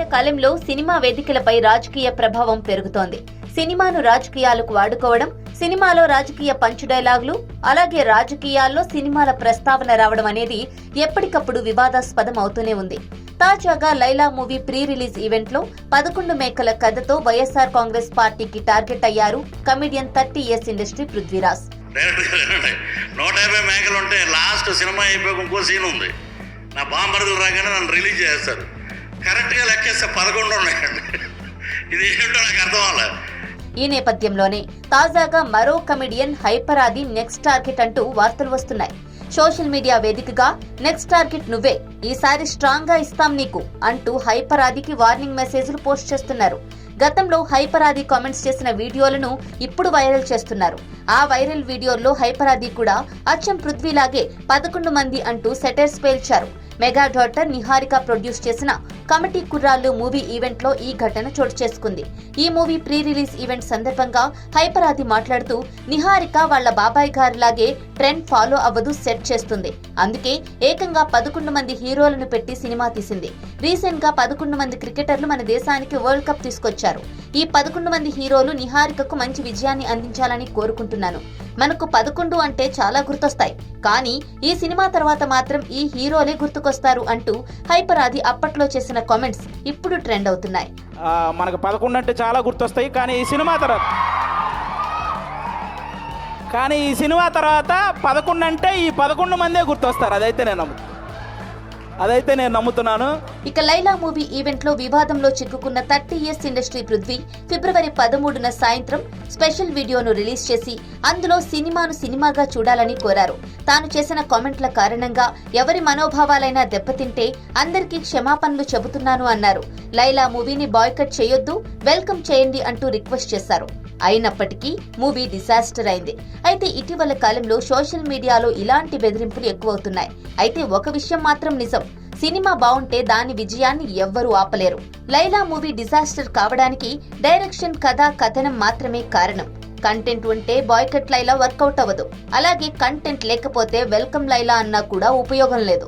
ఇటీవల కాలంలో సినిమా వేదికలపై రాజకీయ ప్రభావం పెరుగుతోంది. సినిమాను రాజకీయాలకు వాడుకోవడం సినిమాలో రాజకీయ పంచు డైలాగులు అలాగే రాజకీయాల్లో సినిమాల ప్రస్తావన రావడం అనేది ఎప్పటికప్పుడు వివాదాస్పదం అవుతూనే ఉంది. తాజాగా లైలా మూవీ ప్రీ రిలీజ్ ఈవెంట్లో పదకొండు మేకల కథతో వైఎస్ఆర్ కాంగ్రెస్ పార్టీకి టార్గెట్ అయ్యారు comedian thirty years industry Prithviraj. నూట యాభై మేకలు ఉంటే లాస్ట్ సినిమా అయిపోయి ఇంకో సీన్ ఉంది. నా బాంబర్లు రాగానే నన్ను రిలీజ్ చేస్తారు కరెక్ట్గా లెక్కేస్తే పదకొండు ఉన్నాయండి. ఇది ఏంటో నాకు అర్థం అవ్వలేదు ఈ నేపథ్యంలోనే తాజాగా మరో కమిడియన్ హైపరాది నెక్స్ట్ టార్గెట్ అంటూ వార్తలు వస్తున్నాయి. సోషల్ మీడియా వేదికగా నెక్స్ట్ టార్గెట్ నువ్వే ఈసారి స్ట్రాంగ్గా ఇస్తాం నీకు అంటూ హైపరాదికి వార్నింగ్ మెసేజ్లు పోస్ట్ చేస్తున్నారు. గతంలో హైపరాది కామెంట్స్ చేసిన వీడియోలను ఇప్పుడు వైరల్ చేస్తున్నారు. ఆ వైరల్ వీడియోల్లో హైపరాది కూడా అచ్చం పృథ్వీలాగే పదకొండు మంది అంటూ సెటర్స్ పేల్చారు. మెగా డాటర్ నిహారిక ప్రొడ్యూస్ చేసిన కమిటీ కుర్రాళ్ళు మూవీ ఈవెంట్లో ఈ ఘటన చోటు చేసుకుంది. ఈ మూవీ ప్రీ రిలీజ్ ఈవెంట్ సందర్భంగా హైపరాది మాట్లాడుతూ నిహారిక వాళ్ళ బాబాయ్ గారిలాగే ట్రెండ్ ఫాలో అవ్వదు సెట్ చేస్తుంది. అందుకే ఏకంగా పదకొండు మంది హీరోలను పెట్టి సినిమా తీసింది. రీసెంట్గా పదకొండు మంది క్రికెటర్లు మన దేశానికి వరల్డ్ కప్ తీసుకొచ్చారు. ఈ పదకొండు మంది హీరోలు నిహారికకు మంచి విజయాన్ని అందించాలని కోరుకుంటున్నాను. మనకు పదకొండు అంటే చాలా గుర్తొస్తాయి. కానీ ఈ సినిమా తర్వాత మాత్రం ఈ హీరోలే గుర్తుకొస్తారు అంటూ హైపరాది అప్పట్లో చేసిన కామెంట్స్ ఇప్పుడు ట్రెండ్ అవుతున్నాయి. మనకు పదకొండు అంటే చాలా గుర్తొస్తాయి కానీ ఈ సినిమా తర్వాత కానీ ఈ సినిమా తర్వాత పదకొండు అంటే ఈ పదకొండు మందే గుర్తొస్తారు అదైతే నేను నమ్ము అదైతే నేను నమ్ముతున్నాను. ఇక లైలా మూవీ ఈవెంట్లో వివాదంలో చిక్కుకున్న థర్టీ ఇయర్స్ ఇండస్ట్రీ పృథ్వీ ఫిబ్రవరి పదమూడున సాయంత్రం స్పెషల్ వీడియోను రిలీజ్ చేసి అందులో సినిమాను సినిమాగా చూడాలని కోరారు. తాను చేసిన కామెంట్ల కారణంగా ఎవరి మనోభావాలైనా దెబ్బతింటే అందరికీ క్షమాపణలు చెబుతున్నాను అన్నారు. లైలా మూవీని బాయ్కట్ చేయొద్దు వెల్కమ్ చేయండి అంటూ రిక్వెస్ట్ చేశారు. అయినప్పటికీ మూవీ డిసాస్టర్ అయింది. అయితే ఇటీవల కాలంలో సోషల్ మీడియాలో ఇలాంటి బెదిరింపులు ఎక్కువవుతున్నాయి. అయితే ఒక విషయం మాత్రం నిజం సినిమా బాగుంటే దాని విజయాన్ని ఎవ్వరూ ఆపలేరు. లైలా మూవీ డిజాస్టర్ కావడానికి డైరెక్షన్ కథ కథనం మాత్రమే కారణం. కంటెంట్ ఉంటే బాయ్కట్ లైలా వర్కౌట్ అవ్వదు. అలాగే కంటెంట్ లేకపోతే వెల్కమ్ లైలా అన్నా కూడా ఉపయోగం లేదు.